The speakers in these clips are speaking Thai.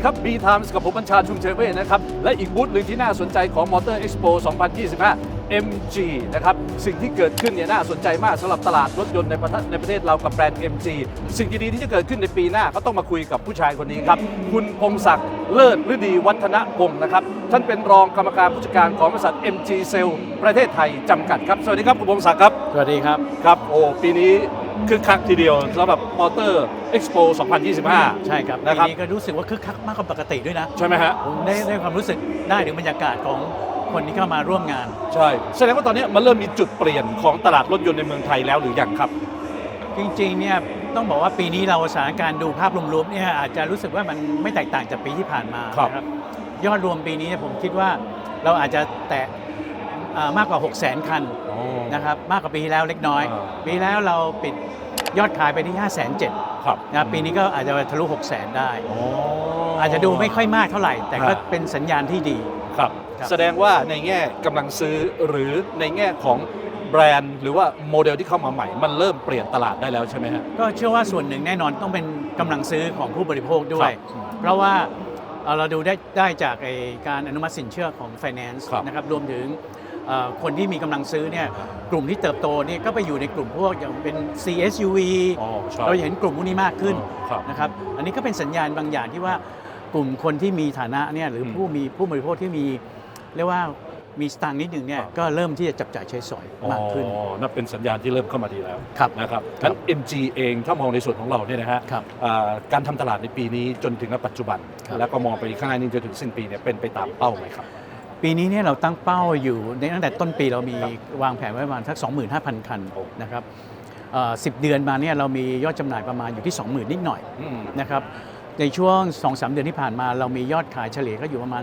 ดีครับ B Times กับผมบัญชาชุมเชเว่นะครับ และอีกบูธหนึ่งที่น่าสนใจของ Motor Expo 2025 MG นะครับ สิ่งที่เกิดขึ้นเนี่ยน่าสนใจมากสำหรับตลาดรถยนต์ในประเทศในประเทศเรากับแบรนด์ MG สิ่งดีๆที่จะเกิดขึ้นในปีหน้าก็ต้องมาคุยกับผู้ชายคนนี้ครับ คุณพงศักดิ์เลิศฤดีวัฒนพงศ์นะครับ ท่านเป็นรองกรรมการผู้จัดการของบริษัท MG Cell ประเทศไทยจำกัดครับ สวัสดีครับคุณพงศักดิ์ครับ สวัสดีครับ ครับ โอ้ ปีนี้ คึกคักทีเดียวสำหรับ Motor Expo 2025 ใช่ครับนะครับปีนี้ก็รู้สึกว่าคึกคักมากกว่าปกติด้วยนะใช่ไหมฮะ ผมได้ได้ความรู้สึกได้ถึงบรรยากาศของคนที่เข้ามาร่วมงาน ใช่แสดงว่าตอนนี้มันเริ่มมีจุดเปลี่ยนของตลาดรถยนต์ในเมืองไทยแล้วหรือยังครับ จริงๆเนี่ยต้องบอกว่าปีนี้เราสถานการณ์ดูภาพรวมๆเนี่ยอาจจะรู้สึกว่ามันไม่แตกต่างจากปีที่ผ่านมาครับ นะครับยอดรวมปีนี้เนี่ยผมคิดว่าเราอาจจะแตะอ่า มากกว่า 6 0 0 0 0 0คันนะครับมากกว่าปีที่แล้วเล็กน้อย อ่า ปีที่แล้วเราปิดยอดขายไปที่ 5 7 0 0 0ครับนะปีนี้ก็อาจจะทะลุ 6 0 0 0 0 0ได้อ๋ออาจจะดูไม่ค่อยมากเท่าไหร่ แต่ก็ฮะเป็นสัญญาณที่ดี ครับ ครับ แสดงว่าในแง่กำลังซื้อหรือในแง่ของแบรนด์ หรือว่าโมเดลที่เข้ามาใหม่ มันเริ่มเปลี่ยนตลาดได้แล้วใช่ไหมฮะ ก็เชื่อว่าส่วนหนึ่งแน่นอนต้องเป็นกำลังซื้อของผู้บริโภคด้วย ครับเพราะว่าเอ่อเราดูได้ได้จากไอ้การอนุมัติสินเชื่อของ Finance ครับนะครับรวมถึงเอ่อ คนที่มีกำลังซื้อเนี่ยกลุ่มที่เติบโตเนี่ยก็ไปอยู่ในกลุ่มพวกอย่างเป็น CSUV อ๋อใช่เราเห็นกลุ่มพวกนี้มากขึ้นครับ นะครับอันนี้ก็เป็นสัญญาณบางอย่างที่ว่ากลุ่มคนที่มีฐานะเนี่ยหรืออมผู้มีผู้บริโภคที่มีเรียกว่ามีสตางค์นิดหนึ่งเนี่ยครับ ก็เริ่มที่จะจับจ่ายใช้สอยมากขึ้น อ๋อนั่นเป็นสัญญาณที่เริ่มเข้ามาดีแล้วครับ นะครับครับ งั้น MG เองถ้ามองในส่วนของเราเนี่ยนะฮะครับ อ่าการทำตลาดในปีนี้จนถึงณปัจจุบัน ครับ แล้วก็มองไปข้างหน้านี้จนถึงสิ้นปีเนี่ยเป็นไปตามเป้าไหมครับ ปีนี้เนี่ยเราตั้งเป้าอยู่ในตั้งแต่ต้นปีเรามีครับวางแผนไว้ประมาณสัก25,000 คันโอ้นะครับสิบเดือนมาเนี่ยเรามียอดจำหน่ายประมาณอยู่ที่ 20,000 นิดหน่อยอืมนะครับในช่วง 2-3 เดือนที่ผ่านมา เรามียอดขายเฉลี่ยก็อยู่ประมาณ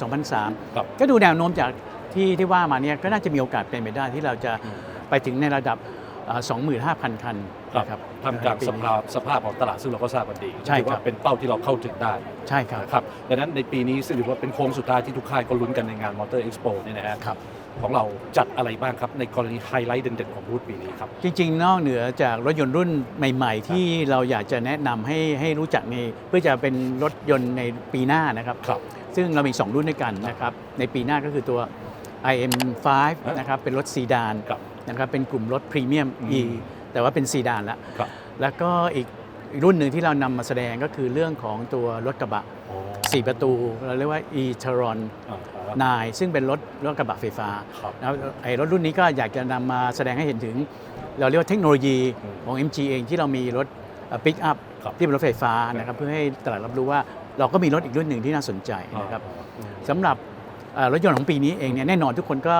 2,200-2,300ครับก็ดูแนวโน้มจากที่ที่ว่ามาเนี่ยก็น่าจะมีโอกาสเป็นไปได้ที่เราจะอืมไปถึงในระดับอ่า 25,000 คันนะครับทำกลางปีสนี้ภาพสภาพของตลาดซึ่งเราก็ทราบกันดีใช่ถือครัว่าบเป็นเป้าที่เราเข้าถึงได้ใช่ครับนะครับดังนั้นในปีนี้ซึ่งถือว่าเป็นโค้งสุดท้ายที่ทุกค่ายก็ลุ้นกันในงานมอเตอร์เอ็กซ์โปเนี่ยนะฮะครับของเราจัดอะไรบ้างครับในกรณีไฮไลท์เด่นๆของบูธปีนี้ครับ จริง ๆ นอกเหนือจากรถยนต์รุ่นใหม่ ๆ ที่เราอยากจะแนะนำให้ให้รู้จักในเพื่อจะเป็นรถยนต์ในปีหน้านะครับครับ ซึ่งเรามี 2 รุ่นด้วยกันนะครับในปีหน้าก็คือตัว IM5 นะครับเป็นรถซีดานครับ นะครับเป็นกลุ่มรถพรีเมียมอืม E แต่ว่าเป็นซีดานแล้วครับแล้วก็อีกอีกรุ่นหนึ่งที่เรานำมาแสดงก็คือเรื่องของตัวรถกระบะโอ้4ประตู เราเรียกว่า e-tron อ่าครับ9ซึ่งเป็นรถรถกระบะไฟฟ้าครับนะครับไอ้รถรุ่นนี้ก็อยากจะนำมาแสดงให้เห็นถึง เราเรียกว่าเทคโนโลยีอืมของ MG เองที่เรามีรถปิกอัพครับที่เป็นรถไฟฟ้านะครับเพื่อให้ตลาดรับรู้ว่าเราก็มีรถอีกรุ่นหนึ่งที่น่าสนใจนะครับอืมสำหรับเอ่อรถยนต์ของปีนี้เองเนี่ยแน่นอนทุกคนก็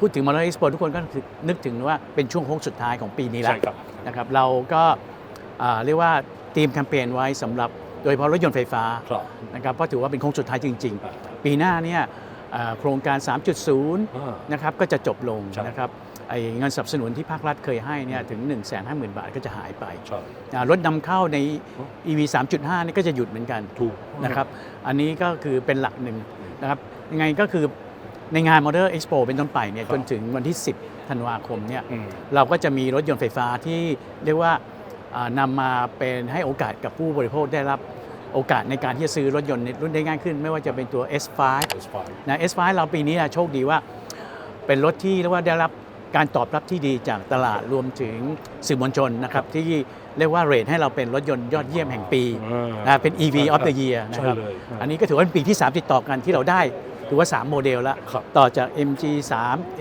พูดถึงมอเตอร์เอ็กซ์โปทุกคนก็นึกถึงว่าเป็นช่วงโค้งสุดท้ายของปีนี้แล้วใช่ครับนะครับเราก็อ่าเรียกว่าทีมแคมเปญไว้สำหรับโดยเฉพาะรถยนต์ไฟฟ้าครับนะครับเพราะถือว่าเป็นโค้งสุดท้ายจริงอ่าๆปีหน้าเนี่ยอ่าโครงการ 3.0อ่านะครับก็จะจบลงใช่นะครับไอ้เงินสนับสนุนที่ภาครัฐเคยให้เนี่ยถึง 1 5 0 0 0 0 บาทก็จะหายไปใช่อ่ารถนำเข้าใน EV 3.5 นี่ก็จะหยุดเหมือนกันถูกนะครับอันนี้ก็คือเป็นหลักหนึ่งนะครับยังไงก็คือ ในงาน Motor Expo เป็นต้นไปเนี่ยครับจนถึงวันที่ 10 ธันวาคมเนี่ยอืมเราก็จะมีรถยนต์ไฟฟ้าที่เรียกว่าอ่านำมาเป็นให้โอกาสกับผู้บริโภคได้รับโอกาสในการที่จะซื้อรถยนต์ในรุ่นได้ง่ายขึ้น ไม่ว่าจะเป็นตัว S5 S5 นะ S5 เราปีนี้นะโชคดีว่าเป็นรถที่เรียกว่าได้รับการตอบรับที่ดีจากตลาดรวมถึงสื่อมวลชนนะครับที่เรียกว่าเรทให้เราเป็นรถยนต์ยอดเยี่ยมแห่งปีอ่านะเป็น EV of the year นะครับใช่เลยอันนี้ก็ถือว่าเป็นปีที่ 3 ติดต่อกันที่เราได้ ถือว่า 3 โมเดลแล้ว ครับต่อจาก MG3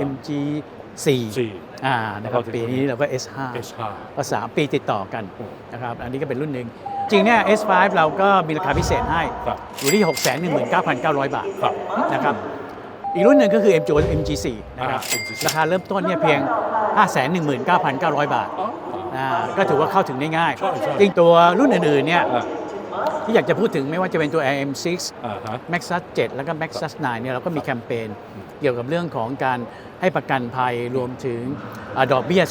MG4 สี่อ่านะครับแล้วก็ปีนี้เราก็ S5 S5 ก็สามปีติดต่อกันอืม นะครับอันนี้ก็เป็นรุ่นหนึ่งจริงเนี่ย S5 เราก็มีราคาพิเศษให้ครับอยู่ที่ 619,900 บาทครับ นะครับอีกรุ่นหนึ่งก็คือ MG MG4 นะครับอ่า MG4 ราคาเริ่มต้นเนี่ยเพียง 519,900 บาทอ๋อ อ่าก็ถือว่าเข้าถึงได้ง่ายใช่ใช่จริงตัวรุ่นอื่นๆเนี่ยอ่า ที่อยากจะพูดถึงไม่ว่าจะเป็นตัว AM6 อ่าฮะ Maxus 7 แล้วก็ Maxus 9เนี่ยเราก็มีแคมเปญเกี่ยวกับเรื่องของการให้ประกันภัยรวมถึงอ่าดอกเบี้ย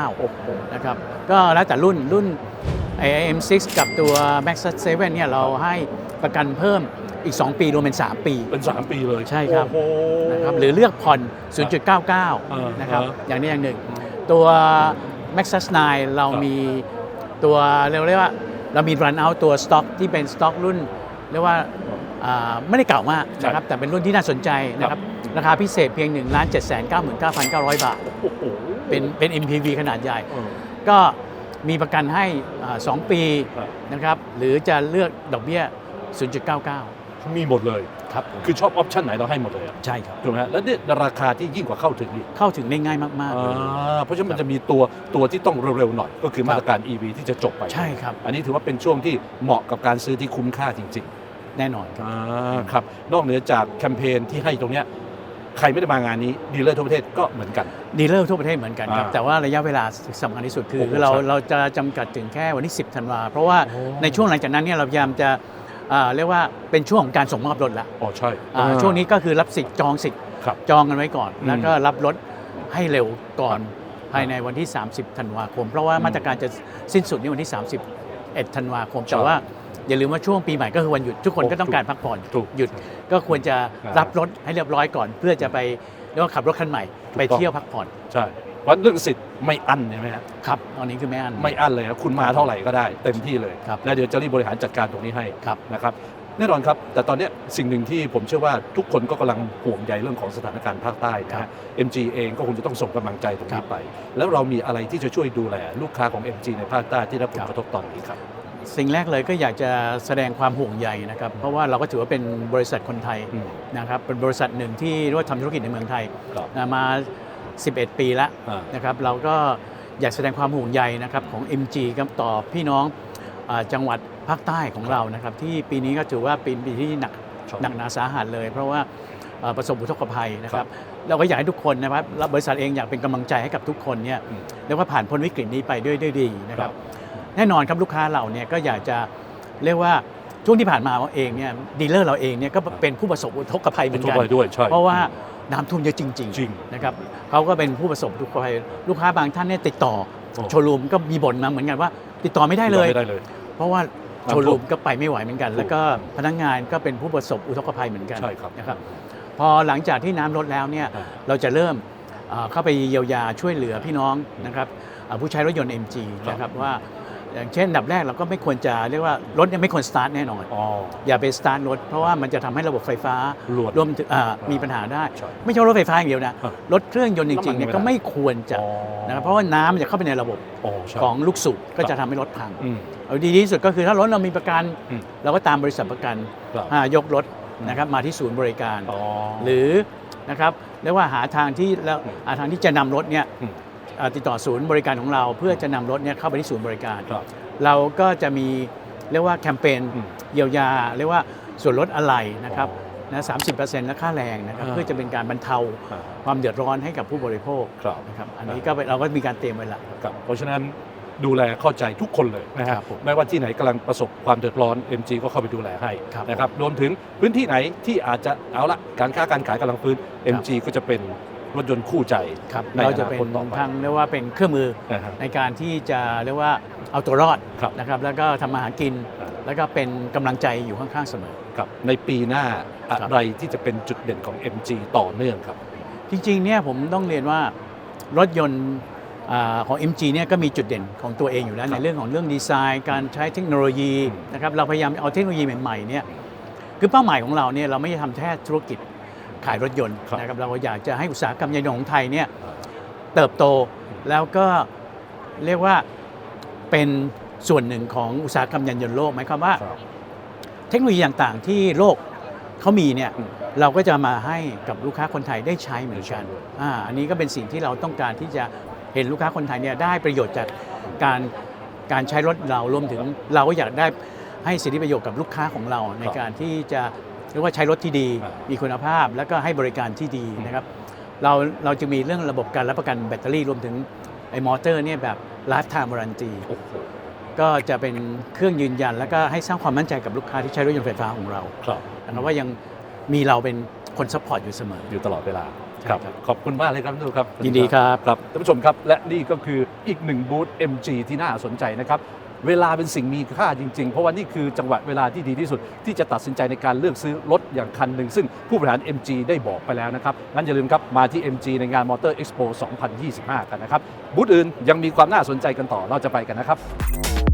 0.99 นะครับ ก็แล้วแต่รุ่นรุ่น AM6 กับตัว Maxus 7 เนี่ยเราให้ประกันเพิ่มอีก 2 ปี รวมเป็น 3 ปี เป็น 3 ปีเลยใช่ครับ โอ้โห นะครับหรือเลือกผ่อนอ่า0.99 นะครับ อ่าอย่างนี้อย่างหนึ่ง ตัว Maxus 9 เรามีตัวเรียกว่า เรามี run out ตัวสต็อกที่เป็นสต็อกรุ่นเรียกว่าอ่าไม่ได้เก่ามากนะครับแต่เป็นรุ่นที่น่าสนใจนะครับราคาพิเศษเพียง1 7 9 9 9 9 0 0 บาทโอ้โหเป็นเป็น MPV ขนาดใหญ่เออก็มีประกันให้อ่า2ปีครับนะครับหรือจะเลือกดอกเบี้ย 0.99 มีหมดเลย ครับคือชอบออปชั่นไหนเราให้หมดเลยอะใช่ครับ ถูกไหมฮะแล้วเนี่ยราคาที่ยิ่งกว่าเข้าถึงอีกเข้าถึงได้ง่ายมากๆเลย อ่าเพราะฉะนั้นมันจะมีตัวตัวที่ต้องเร็วๆหน่อยก็คือมาตรการ EV ที่จะจบไปใช่ครับ อันนี้ถือว่าเป็นช่วงที่เหมาะกับการซื้อที่คุ้มค่าจริงแน่นอนครับๆอ่าครับนอกเหนือจากแคมเปญที่ให้ตรงเนี้ยใครไม่ได้มางานนี้ดีลเลอร์ทั่วประเทศก็เหมือนกัน ดีลเลอร์ทั่วประเทศเหมือนกันครับ อ่าแต่ว่าระยะเวลาสำคัญที่สุดคือโอ้โหเราใช่เราจะจำกัดถึงแค่วันที่ 10 ธันวาเพราะว่าโอ้ ในช่วงหลังจากนั้นเนี่ยเราพยายามจะอ่า เรียกว่าเป็นช่วงของการส่งมอบรถละอ๋อใช่อ่าช่วงนี้ก็คือรับสิทธิ์จองสิทธิ์ครับจองกันไว้ก่อนอืมแล้วก็รับรถให้เร็วก่อนภายในวันที่ 30 ธันวาคม เพราะว่าอืมมาตรการจะสิ้นสุดในวันที่ 31 ธันวาคมใช่แต่ว่าอย่าลืมว่าช่วงปีใหม่ก็คือวันหยุดทุกคนโอ้ก็ต้องการพักผ่อนถูกหยุดก็ควรจะครับรับรถให้เรียบร้อยก่อน เพื่อจะไปเรียกว่าขับรถคันใหม่ถูกไปต้องเที่ยวพักผ่อนใช่ เพราะเรื่องสิทธิ์ไม่อั้นใช่ไหมฮะครับตอนนี้คือไม่อันไม่อั้นเลยครับคุณมาเท่าไหร่ก็ได้เต็มที่เลยครับแล้วเดี๋ยวจะรีบบริหารจัดการตรงนี้ให้ครับนะครับแน่นอนครับ แต่ตอนเนี้ยสิ่งหนึ่งที่ผมเชื่อว่าทุกคนก็กำลังห่วงใยเรื่องของสถานการณ์ภาคใต้นะครัฮะบ MG เองก็คงจะต้องส่งกำลังใจตรงครันี้บไป แล้วเรามีอะไรที่จะช่วยดูแลลูกค้าของ MG ในภาคใต้ที่ได้รับผลครับกระทบตอนนี้ครับ สิ่งแรกเลยก็อยากจะแสดงความห่วงใยนะครับ เพราะว่าเราก็ถือว่าเป็นบริษัทคนไทยอืมนะครับ เป็นบริษัทหนึ่งที่เรียกว่าทำธุรกิจในเมืองไทยครับนะมา 11 ปีแล้วอ่านะครับเราก็อยากแสดงความห่วงใยนะครับของ MG กับต่อพี่น้องอาจังหวัดภาคใต้ของเรานะครับที่ปีนี้ก็ถือว่าเป็นปีที่หนักครับหนักหนาสาหัสเลย เพราะว่าเอ่อประสบอุทกภัยนะคครัรับบเราก็อยากให้ทุกคนนะครับและบริษัทเองอยากเป็นกำลังใจให้กับทุกคนเนี่ยอืมเรียกว่าผ่านพ้นวิกฤตนี้ไปด้วยด้วยดีนะคครัรับบแน่นอนครับลูกค้าเราเนี่ยก็อยากจะเรียกว่าช่วงที่ผ่านมาเองเนี่ยดีลเลอร์เราเองเนี่ยก็เป็นผู้ประสบอุทกภัยเหมือนทั่วกันไปด้วยใช่เพราะว่า น้ำท่วมเยอะจริงจริงนะครับเขาก็เป็นผู้ประสบอุทกภัยลูกค้าบางท่านเนี่ยติดต่อโอ้โชว์รูมก็มีบ่นมาเหมือนกันว่า ติดต่อไม่ได้เลยไม่ได้เลยเพราะว่าน้ำท่โชวมว์รูมก็ไปไม่ไหวเหมือนกันถูกแล้วก็พนักงานก็เป็นผู้ประสบอุทกภัยเหมือนกันใช่ครับนะครับพอหลังจากที่น้ำลดแล้วเนี่ยอ่าเราจะเริ่มเอ่อเข้าไปเยียวยาช่วยเหลือพี่น้องนะครับเอ่อผู้ใช้รถยนต์ MG ครับนะครับว่า อย่างเช่นอันดับแรกเราก็ไม่ควรจะเรียกว่ารถเนี่ยไม่ควรสตาร์ทแน่นอนอ๋อ อย่าไปสตาร์ทรถเพราะว่ามันจะทำให้ระบบไฟฟ้ารั่วรวมถึงอ่ามีปัญหาได้ ใช่ไม่ใช่รถไฟฟ้าอย่างเดียวนะ อะรถเครื่องยนต์จริงๆเนี่ยน้ำมันไม่ได้ก็ไม่ควรจะอ๋อ นะครับเพราะว่าน้ำมันจะเข้าไปในระบบอ๋อใช่ของลูกสูบก็จะทำให้รถพัง อืม เอาดีที่สุดก็คือถ้ารถเรามีประกัน อืมเราก็ตามบริษัทประกันครับ อ่ายกรถนะครับมาที่ศูนย์บริการ อ๋อ หรือนะครับเรียกว่าหาทางที่แล้วหาทางที่จะนำรถเนี่ยอืมอ่า ติดต่อศูนย์บริการของเรา เพื่อจะนำรถเนี่ยเข้าไปที่ศูนย์บริการครับเราก็จะมีเรียกว่าแคมเปญอืมเยียวยา เรียกว่าส่วนลดอะไรนะครับอ๋อนะสามสิบเปอร์เซ็นต์และค่าแรงนะครับอ่าเพื่อจะเป็นการบรรเทาอ่าความเดือดร้อนให้กับผู้บริโภคครับนะครับอันนี้ก็เป็นเราก็มีการเตรียมไว้ละครับเพราะฉะนั้นดูแลเข้าใจทุกคนเลยนะคครัรับบผมไม่ว่าที่ไหนกำลังประสบความเดือดร้อน MG ก็เข้าไปดูแลให้ครับนะครับรวมถึงพื้นที่ไหนที่อาจจะเอาละการค้าการขายกำลังฟื้น MG ก็จะเป็น รถยนต์คู่ใจครับในเราจะเป็นอนาคตต่อไปทางเรียกว่าเป็นเครื่องมือนะฮะในการที่จะเรียกว่าเอาตัวรอดครับนะครับแล้วก็ทำมาหากินอ่าแล้วก็เป็นกำลังใจอยู่ข้างๆเสมอครับในปีหน้าครัอะบไรที่จะเป็นจุดเด่นของ MG ต่อเนื่องครับ จริงๆเนี่ยผมต้องเรียนว่ารถยนต์อาของ MG เนี่ยก็มีจุดเด่นของตัวเองอยู่แล้วครับในเรื่องของเรื่องดีไซน์ การใช้เทคโนโลยีอืมนะครับเราพยายามเอาเทคโนโลยีใหม่ๆเนี่ยคือเป้าหมายของเราเนี่ยเราไม่ได้ทำแค่ธุรกิจ ขายรถยนต์ครับนะครับเราอยากจะให้อุตสาหกรรมยานยนต์ของไทยเนี่ยเติบโตแล้วก็เรียกว่าเป็นส่วนหนึ่งของอุตสาหกรรมยานยนต์โลกหมายความว่าครับเทคโนโลยีต่างๆที่โลกเขามีเนี่ยอืมเราก็จะมาให้กับลูกค้าคนไทยได้ใช้เหมือนกันได้ใช้ด้วยอ่าอันนี้ก็เป็นสิ่งที่เราต้องการที่จะเห็นลูกค้าคนไทยเนี่ยได้ประโยชน์จากการการใช้รถเรารวมถึงเราก็อยากได้ให้สิทธิประโยชน์กับลูกค้าของเราในการที่จะ เรียกว่าใช้รถที่ดีอ่ามีคุณภาพ แล้วก็ให้บริการที่ดีอืมนะครับ เราเราจะมีเรื่องระบบการรับประกันแบตเตอรี่รวมถึงไอ้มอเตอร์เนี่ยแบบ lifetime warranty โอ้โหก็จะเป็นเครื่องยืนยัน แล้วก็ให้สร้างความมั่นใจกับลูกค้าที่ใช้รถยนต์ไฟฟ้าของเราครับนะครับว่ายังมีเราเป็นคนซัพพอร์ตอยู่เสมอ อยู่ตลอดเวลาใช่ครับครับ ขอบคุณมากเลยครับทุกครับ ยินดีครับ ครับท่านผู้ชมครับ และนี่ก็คืออีกหนึ่งบูธ MG ที่น่าสนใจนะครับ เวลาเป็นสิ่งมีค่าจริง ๆ เพราะว่านี่คือจังหวะเวลาที่ดีที่สุด ที่จะตัดสินใจในการเลือกซื้อรถอย่างคันหนึ่ง ซึ่งผู้บริหาร MG ได้บอกไปแล้วนะครับ งั้นอย่าลืมครับ มาที่ MG ในงาน Motor Expo 2025 กันนะครับ บูธอื่นยังมีความน่าสนใจกันต่อเราจะไปกันนะครับ